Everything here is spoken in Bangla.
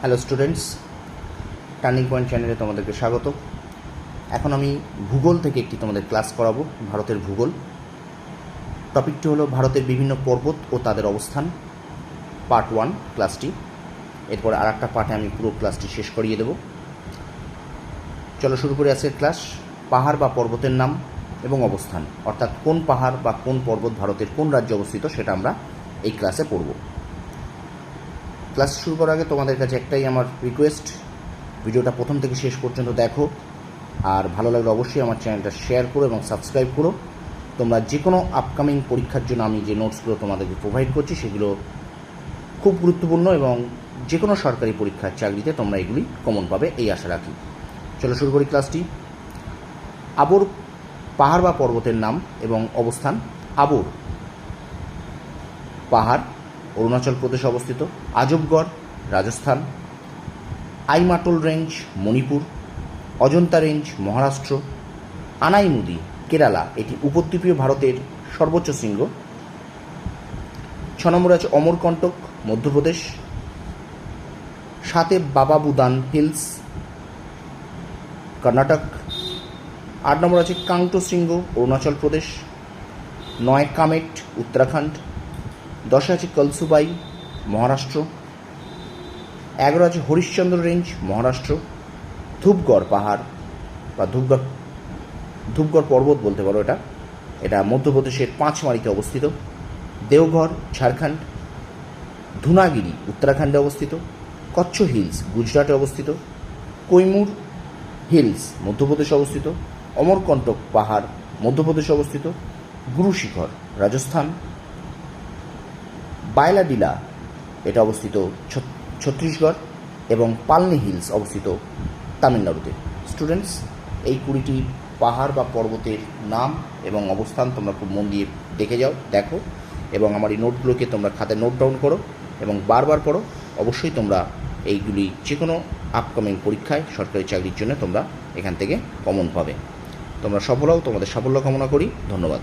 হ্যালো স্টুডেন্টস টার্নিং পয়েন্ট চ্যানেলে তোমাদেরকে স্বাগত। এখন আমি ভূগোল থেকে একটি তোমাদের ক্লাস করাবো, ভারতের ভূগোল। টপিকটি হলো ভারতের বিভিন্ন পর্বত ও তাদের অবস্থান। পার্ট ওয়ান ক্লাসটি এরপর আর একটা পার্টে আমি পুরো ক্লাসটি শেষ করিয়ে দেব। চলো শুরু করে আজকের ক্লাস পাহাড় বা পর্বতের নাম এবং অবস্থান। অর্থাৎ কোন পাহাড় বা কোন পর্বত ভারতের কোন রাজ্যে অবস্থিত সেটা আমরা এই ক্লাসে পড়ব। ক্লাস শুরু করার আগে তোমাদের কাছে একটাই আমার রিকোয়েস্ট ভিডিওটা প্রথম থেকে শেষ পর্যন্ত দেখো। আর ভালো লাগলে অবশ্যই আমার চ্যানেলটা শেয়ার করো এবং সাবস্ক্রাইব করো। তোমরা যে কোনো আপকামিং পরীক্ষার জন্য আমি যে নোটসগুলো তোমাদেরকে প্রোভাইড করছি, সেগুলো খুব গুরুত্বপূর্ণ এবং যে কোনো সরকারি পরীক্ষার চাকরিতে তোমরা এগুলি কমন পাবে, এই আশা রাখি। চলো শুরু করি ক্লাসটি আবর পাহাড় বা পর্বতের নাম এবং অবস্থান। আবর পাহাড় অরুণাচল প্রদেশে অবস্থিত, আজবগড়, রাজস্থান আইমাটোল রেঞ্জ, মণিপুর, অজন্তা রেঞ্জ, মহারাষ্ট্র, আনাইমুদি, কেরালা, এটি উপদ্বীপীয় ভারতের সর্বোচ্চ শৃঙ্গ। ছ নম্বরে আছে অমরকণ্টক মধ্যপ্রদেশ, সাতে বাবাবুদান হিলস, কর্ণাটক, আট নম্বর আছে কাংটো শৃঙ্গ, অরুণাচল প্রদেশ, নয় কামেট, উত্তরাখণ্ড দশে আছে কলসুবাই, মহারাষ্ট্র। এগারো আছে হরিশ্চন্দ্র রেঞ্জ, মহারাষ্ট্র। ধূপগড় পাহাড়, বা ধূপগড় ধূপগড় পর্বত বলতে পারো এটা। এটা মধ্যপ্রদেশের পাঁচমারিতে অবস্থিত। দেওঘর, ঝাড়খণ্ড। ধুনাগিরি, উত্তরাখণ্ডে অবস্থিত। কচ্ছ হিলস, গুজরাটে অবস্থিত। কৈমুর হিলস, মধ্যপ্রদেশে অবস্থিত। অমরকণ্টক পাহাড়, মধ্যপ্রদেশে অবস্থিত। গুরু শিখর রাজস্থান বায়লাডিলা এটা অবস্থিত ছ- ছত্তিশগড় এবং পালনি হিলস অবস্থিত তামিলনাড়ুতে। স্টুডেন্টস এই কুড়িটি পাহাড় বা পর্বতের নাম এবং অবস্থান তোমরা খুব মন দিয়ে দেখে যাও, দেখো এবং আমার এই নোটগুলোকে তোমরা খাতায় নোট ডাউন করো এবং বারবার পড়ো। অবশ্যই তোমরা এইগুলি যে কোনো আপকামিং পরীক্ষায় সরকারি চাকরির জন্য তোমরা এখান থেকে কমন পাবে। তোমরা সফল হও, তোমাদের সাফল্য কামনা করি। ধন্যবাদ।